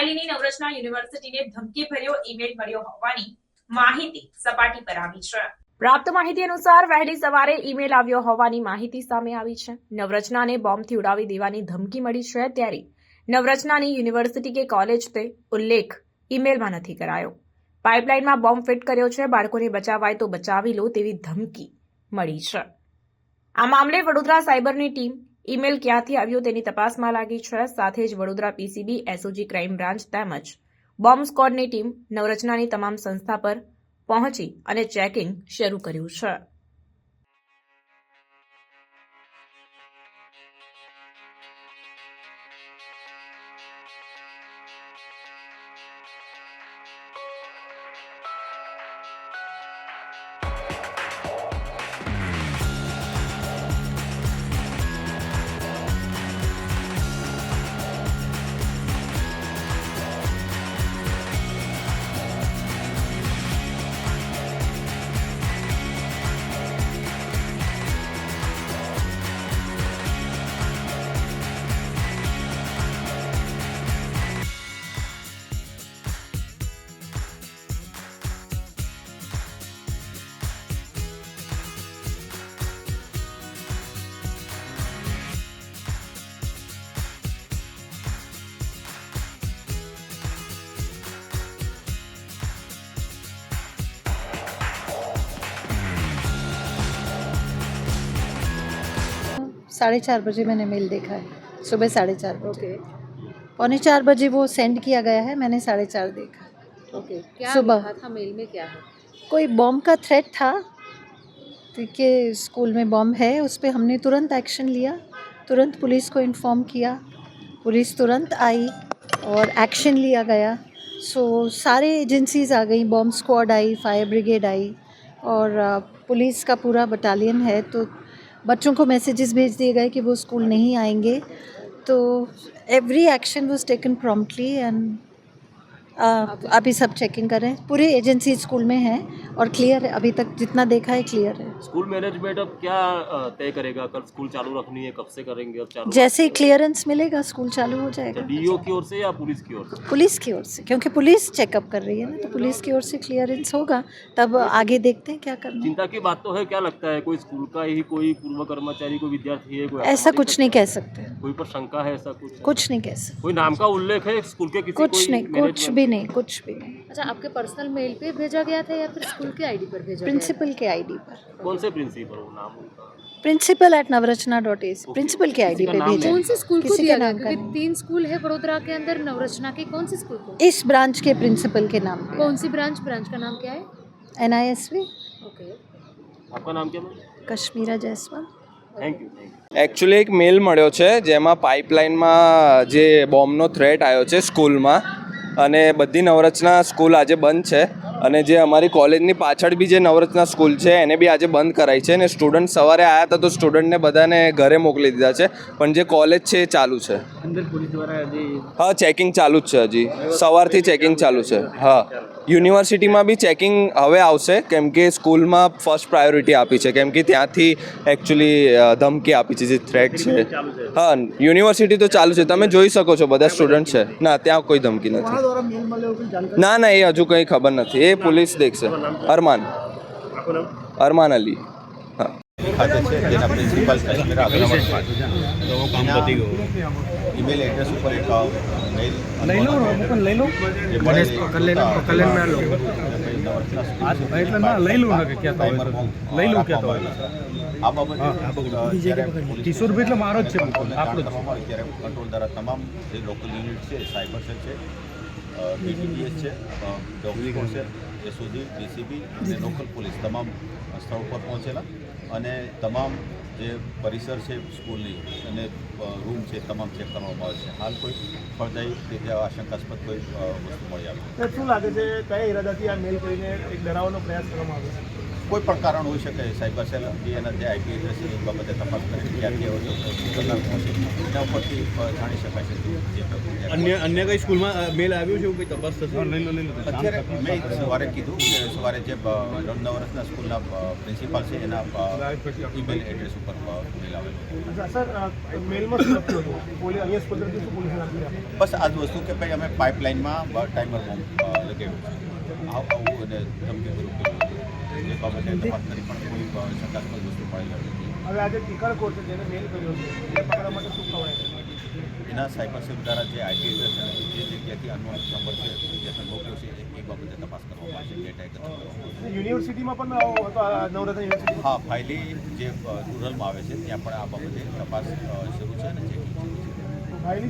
સ્માઇલીની નવરચના યુનિવર્સિટીને ધમકીભર્યો ઈમેલ મળ્યો હોવાની માહિતી સપાટી પર આવી છે. પ્રાપ્ત માહિતી અનુસાર વહેલી સવારે ઈમેલ આવ્યો હોવાની માહિતી સામે આવી છે. નવરચનાને બોમ્બથી ઉડાવી દેવાની ધમકી મળી છે ત્યારે નવરચનાની યુનિવર્સિટી કે કોલેજ તે ઉલ્લેખ ઈમેલમાં નથી કરાયો. પાઇપલાઇનમાં બોમ્બ ફિટ કર્યો છે, બાળકોને બચાવાય તો બચાવી લો તેવી ધમકી મળી છે. આ મામલે વડોદરા સાયબરની ટીમ ઈમેલ ક્યાંથી આવ્યો તેની તપાસમાં લાગી છે. સાથે જ Vadodara PCB, SOG crime branch તેમજ બોમ્બ સ્કોડની ટીમ નવરચનાની તમામ સંસ્થા પર પહોંચી અને ચેકિંગ શરૂ કર્યું છે. साढ़े चार बजे मैंने मेल देखा है सुबह साढ़े चार बजे। पौने चार बजे वो सेंड किया गया है मैंने साढ़े चार देखा। ओके क्या सुबह। था मेल में क्या है? कोई बॉम्ब का थ्रेट था कि स्कूल में बॉम्ब है उस पर हमने तुरंत एक्शन लिया तुरंत पुलिस को इन्फॉर्म किया पुलिस तुरंत आई और एक्शन लिया गया। सो so, सारे एजेंसीज आ गई बॉम्ब स्क्वाड आई फायर ब्रिगेड आई और पुलिस का पूरा बटालियन है तो बच्चों को मैसेजेस भेज दिए गए कि वो स्कूल नहीं आएँगे। तो every action was taken promptly and अभी सब चेकिंग कर रहे हैं। पूरी एजेंसी स्कूल में है और क्लियर है। अभी तक जितना देखा है क्लियर है। स्कूल मैनेजमेंट अब क्या तय करेगा? कल स्कूल चालू रखनी है कब से करेंगे अब चालू जैसे ही? क्लियरेंस मिलेगा स्कूल चालू हो जाएगा। डीओ की ओर से या पुलिस की ओर से? पुलिस की ओर से क्योंकि पुलिस चेकअप कर रही है ना तो पुलिस की ओर से क्लियरेंस होगा तब आगे देखते हैं क्या करना चिंता की बात तो है क्या लगता है कोई स्कूल का ही कोई पूर्व कर्मचारी कोई विद्यार्थी है कोई ऐसा कुछ नहीं कह सकते। कोई पर शंका है ऐसा कुछ? कुछ नहीं कह सकते। कोई नाम का उल्लेख है स्कूल के कुछ नहीं कुछ भी नहीं कुछ भी नहीं। अच्छा आपके पर्सनल मेल पे भेजा गया था या फिर स्कूल के आईडी पर भेजा प्रिंसिपल के आईडी पर। कौन से प्रिंसिपल वो नाम उनका principal at Navrachna dot a principal के आईडी किसी पे का नाम भेजा गया कौन से स्कूल को किसी दिया के गया नाम का क्योंकि नहीं। तीन स्कूल है वडोदरा के अंदर नवरचना के कौन से स्कूल को इस ब्रांच के प्रिंसिपल के नाम पे कौन सी ब्रांच ब्रांच का नाम क्या है N I S V okay आपका नाम क्या है Kashmira Jaiswal thank you thank you actually એક મેલ મળ્યો છે જેમાં પાઇપલાઇનમાં જે બોમ્બનો થ્રેટ આવ્યો છે સ્કૂલમાં અને બધી નવરચના સ્કૂલ આજે બંધ છે અને જે અમારી કોલેજની પાછળ બી જે નવરત્ના સ્કૂલ છે એને બી આજે બંધ કરાઈ છે અને સ્ટુડન્ટ સવારે આવ્યા હતા તો સ્ટુડન્ટને બધાને ઘરે મોકલી દીધા છે. પણ જે કોલેજ છે એ ચાલુ છે. હા ચેકિંગ ચાલુ જ છે હજી. સવારથી ચેકિંગ ચાલુ છે. હા. યુનિવર્સિટીમાં બી ચેકિંગ હવે આવશે કેમ કે સ્કૂલમાં ફર્સ્ટ પ્રાયોરિટી આપી છે. કેમ કે ત્યાંથી એકચ્યુઅલી ધમકી આપી છે જે થ્રેટ છે. હા યુનિવર્સિટી તો ચાલુ છે. તમે જોઈ શકો છો બધા સ્ટુડન્ટ છે. ના ત્યાં કોઈ ધમકી નથી. ના ના એ હજુ કંઈ ખબર નથી. એ પોલીસ દેખશે. અરમાન. અરમાન અલી. હા. ખાતે છે જેના principal Kashmira Agrawal email address ઉપર એક મેલ લઈ લો લઈ લો. ગણેશ કલ્યાણ મેં લો એટલે ના લઈ લઉં કે કહેતા હોય લઈ લઉં કહેતા હોય આ બાબતે જ્યારે પોલીસ એટલે મારો જ છે આપણો જ જાણ કરવામાં આવી ત્યારે કંટ્રોલ દ્વારા તમામ જે લોકલ યુનિટ છે સાયબર સેલ છે બીટીપીએસ છે ડોગ સ્કોડ છે, એસઓજી, ડીસીબી અને લોકલ પોલીસ તમામ સ્થળ પર પહોંચેલા અને તમામ જે પરિસર છે સ્કૂલની અને રૂમ છે તમામ ચેક કરવામાં આવે છે. હાલ કોઈ ફળદાયી રીતે આશંકાસ્પદ કોઈ વસ્તુ મળી આવે શું લાગે છે, કયા ઈરાદાથી આ મેલ કરીને એક ડરાવવાનો પ્રયાસ કરવામાં આવ્યો કોઈ પણ કારણ હોઈ શકે સાયબર સેલ જે એના જે આઈપી એડ્રેસ છે એ બાબતે તપાસ કરી ક્યાંથી આવ્યો એના ઉપરથી જાણી શકાય છે અન્ય અન્ય કઈ સ્કૂલમાં મેલ આવ્યો છે એવું કંઈ તપાસ થશે? લઈ લો લઈ લો અત્યારે મેં સવારે કીધું કે સવારે જે નવ વર્ષના સ્કૂલના પ્રિન્સિપાલ છે એના ઈમેલ એડ્રેસ ઉપર મેલ આવેલો બસ આ જ વસ્તુ કે ભાઈ અમે પાઇપલાઇનમાં ટાઈમર બોમ્બ લગાવ્યું છે. આવું અને ધમકી. એ બાબતે તપાસ કરી પણ કોઈ શંકાસ્પદ વસ્તુ નથી. હવે આજે ટીકર કોર્ટ છે જેને મેલ કર્યો છે પકડવા માટે શું ખવડાય એના સાયબર સેલ દ્વારા જે આઈટી એડ્રેસ જે જગ્યાથી અનનોન નંબર છે જે મોકલ્યો છે એ- બાબતે તપાસ કરવામાં આવશે ડેટા એકત્ર યુનિવર્સિટીમાં પણ નવરત્ન યુનિવર્સિટી? હા ફાઇલી જે રૂરલમાં આવે છે ત્યાં પણ આ બાબતે તપાસ શરૂ છે અને ચેકિંગ શરૂ છે. ભાઈની જે